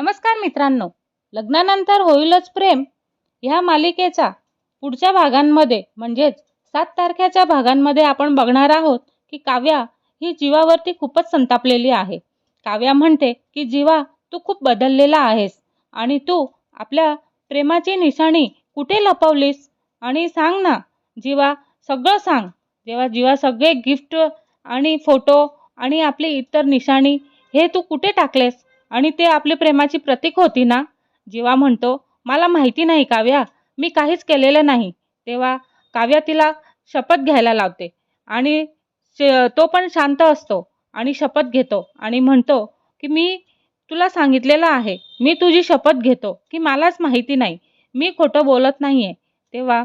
नमस्कार मित्रांनो. लग्नानंतर होईलच प्रेम ह्या मालिकेचा पुढच्या भागांमध्ये म्हणजेच सात तारखेच्या भागांमध्ये आपण बघणार आहोत की काव्या ही जीवावरती खूपच संतापलेली आहे. काव्या म्हणते की जीवा तू खूप बदललेला आहेस आणि तू आपल्या प्रेमाची निशाणी कुठे लपवलीस? आणि सांग ना जीवा सगळं सांग. जेव्हा जीवा सगळे गिफ्ट आणि फोटो आणि आपली इतर निशाणी हे तू कुठे टाकलेस? आणि ते आपली प्रेमाची प्रतीक होती ना? जीवा म्हणतो मला माहिती नाही काव्या मी काहीच केलेलं नाही. तेव्हा काव्या तिला शपथ घ्यायला लावते आणि श- तो पण शांत असतो आणि शपथ घेतो आणि म्हणतो की मी तुला सांगितलेलं आहे मी तुझी शपथ घेतो की मलाच माहिती नाही मी खोटं बोलत नाही आहे तेव्हा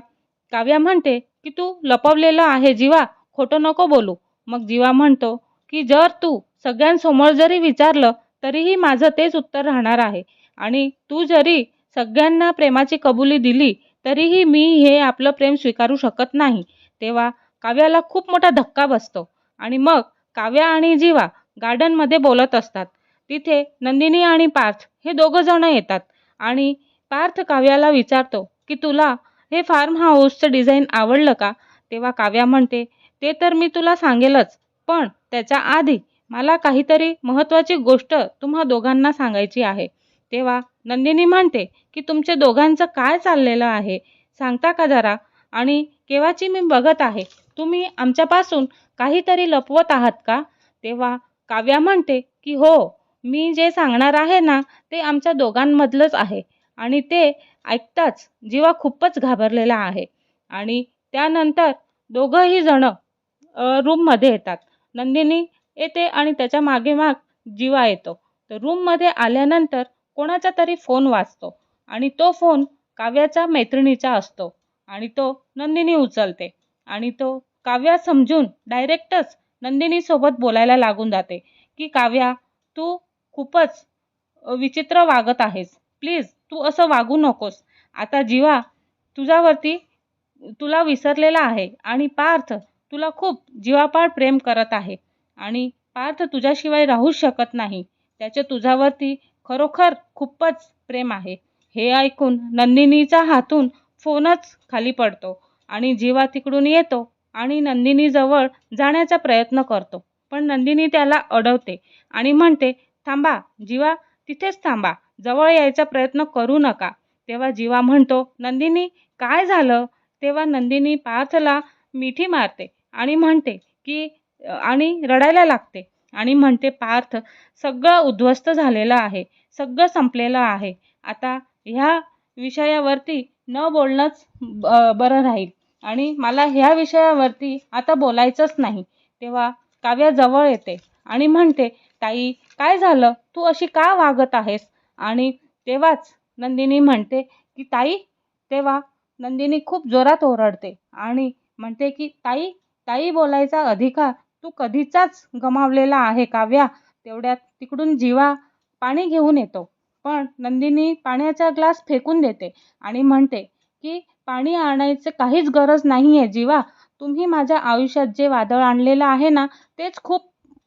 काव्या म्हणते की तू लपवलेलं आहे जीवा खोटं नको बोलू. मग जीवा म्हणतो की जर तू सगळ्यांसमोर जरी विचारलं तरीही माझं तेच उत्तर राहणार आहे. आणि तू जरी सगळ्यांना प्रेमाची कबुली दिली तरीही मी हे आपलं प्रेम स्वीकारू शकत नाही. तेव्हा काव्याला खूप मोठा धक्का बसतो. आणि मग काव्या आणि जीवा गार्डनमध्ये बोलत असतात. तिथे नंदिनी आणि पार्थ हे दोघं जण येतात. आणि पार्थ काव्याला विचारतो की तुला हे फार्म हाऊसचं डिझाईन आवडलं का? तेव्हा काव्या म्हणते ते तर मी तुला सांगेलच पण त्याच्या आधी मला काहीतरी महत्त्वाची गोष्ट तुम्हा दोघांना सांगायची आहे. तेव्हा नंदिनी म्हणते की तुमच्या दोघांचं काय चाललेलं आहे? सांगता का जरा? आणि केव्हाची मी बघत आहे? तुम्ही आमच्यापासून काहीतरी लपवत आहात का? तेव्हा काव्या म्हणते की हो मी जे सांगणार आहे ना ते आमच्या दोघांमधलंच आहे. आणि ते ऐकताच जीवा खूपच घाबरलेला आहे. आणि त्यानंतर दोघंही जणं रूममध्ये येतात. नंदिनी येते आणि त्याच्यामागे माग जीवा येतो. तर रूममध्ये आल्यानंतर कोणाचा तरी फोन वाजतो आणि तो फोन काव्याच्या मैत्रिणीचा असतो आणि तो नंदिनी उचलते आणि तो काव्या समजून डायरेक्टच नंदिनीसोबत बोलायला लागून जाते की काव्या तू खूपच विचित्र वागत आहेस. प्लीज तू असं वागू नकोस. आता जीवा तुझ्यावरती तुला विसरलेला आहे आणि पार्थ तुला खूप जीवापाड प्रेम करत आहे. आणि पार्थ तुझ्याशिवाय राहूच शकत नाही. त्याचे तुझ्यावरती खरोखर खूपच प्रेम आहे. हे ऐकून नंदिनीच्या हातून फोनच खाली पडतो आणि जीवा तिकडून येतो आणि नंदिनीजवळ जाण्याचा प्रयत्न करतो. पण नंदिनी त्याला अडवते आणि म्हणते थांबा जीवा तिथेच थांबा. जवळ यायचा प्रयत्न करू नका. तेव्हा जीवा म्हणतो नंदिनी काय झालं? तेव्हा नंदिनी पार्थला मिठी मारते आणि म्हणते की आणि रडायला लागते. आणि म्हणते पार्थ सगळं उद्ध्वस्त झालेलं आहे. सगळं संपलेलं आहे. आता ह्या विषयावरती न बोलणंच ब- बरं राहील. आणि मला ह्या विषयावरती आता बोलायचंच नाही. तेव्हा काव्या जवळ येते आणि म्हणते ताई काय झालं? तू अशी का वागत आहेस? आणि तेव्हाच नंदिनी म्हणते की ताई तेव्हा नंदिनी खूप जोरात ओरडते आणि म्हणते की ताई ताई बोलायचा अधिकार तू कधीचाच गमावलेला आहे काव्या. तेवढ्यात तिकडून जीवा पाणी घेऊन येतो. पण नंदिनी पाण्याचा ग्लास फेकून देते आणि म्हणते की पाणी आणायचं काहीच गरज नाही आहे जीवा. तुम्ही माझ्या आयुष्यात जे वादळ आणलेलं आहे ना तेच खूप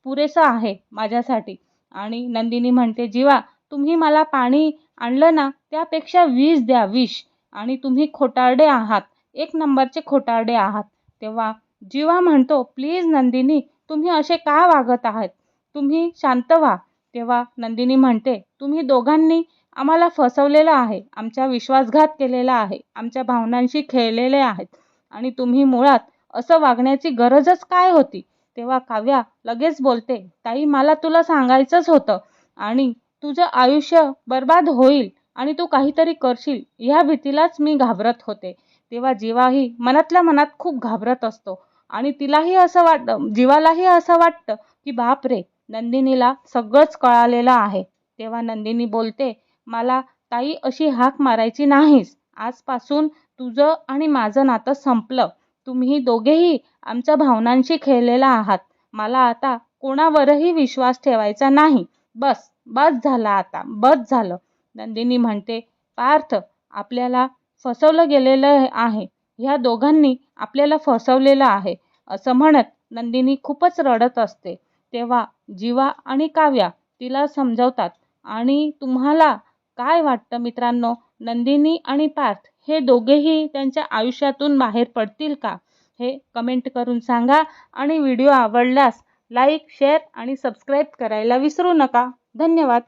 पुरेसं आहे माझ्यासाठी. आणि नंदिनी म्हणते जीवा तुम्ही मला पाणी आणलं ना त्यापेक्षा विष द्या विष. आणि तुम्ही खोटारडे आहात. एक नंबरचे खोटारडे आहात. तेव्हा जीवा म्हणतो प्लीज नंदिनी तुम्ही असे का वागत आहात? तुम्ही शांत व्हा. तेव्हा नंदिनी म्हणते तुम्ही दोघांनी आम्हाला फसवलेलं आहे आमचा विश्वासघात केलेला आहे आमच्या भावनांशी खेळलेले आहेत आणि तुम्ही मुळात असं वागण्याची गरजच काय होती? तेव्हा काव्या लगेच बोलते ताई मला तुला सांगायचंच होतं आणि तुझं आयुष्य बर्बाद होईल आणि तू काहीतरी करशील ह्या भीतीलाच मी घाबरत होते. तेव्हा जीवाही मनातल्या मनात खूप घाबरत असतो. आणि तिलाही असं वाट जीवालाही असं वाटतं की बाप रे नंदिनीला सगळंच कळालेलं आहे. तेव्हा नंदिनी बोलते मला ताई अशी हाक मारायची नाहीस. आजपासून तुझं आणि माझं नातं संपलं. तुम्ही दोघेही आमच्या भावनांशी खेळलेला आहात. मला आता कोणावरही विश्वास ठेवायचा नाही. बस बस झाला आता बस झालं. नंदिनी म्हणते पार्थ आपल्याला फसवलं गेलेलं आहे. ह्या दोघांनी आपल्याला फसवलेलं आहे. असं म्हणत नंदिनी खूपच रडत असते. तेव्हा जीवा आणि काव्या तिला समजवतात आणि तुम्हाला काय वाटतं मित्रांनो? नंदिनी आणि पार्थ हे दोघेही त्यांच्या आयुष्यातून बाहेर पडतील का? हे कमेंट करून सांगा आणि व्हिडिओ आवडल्यास लाईक शेअर आणि सबस्क्राईब करायला विसरू नका. धन्यवाद.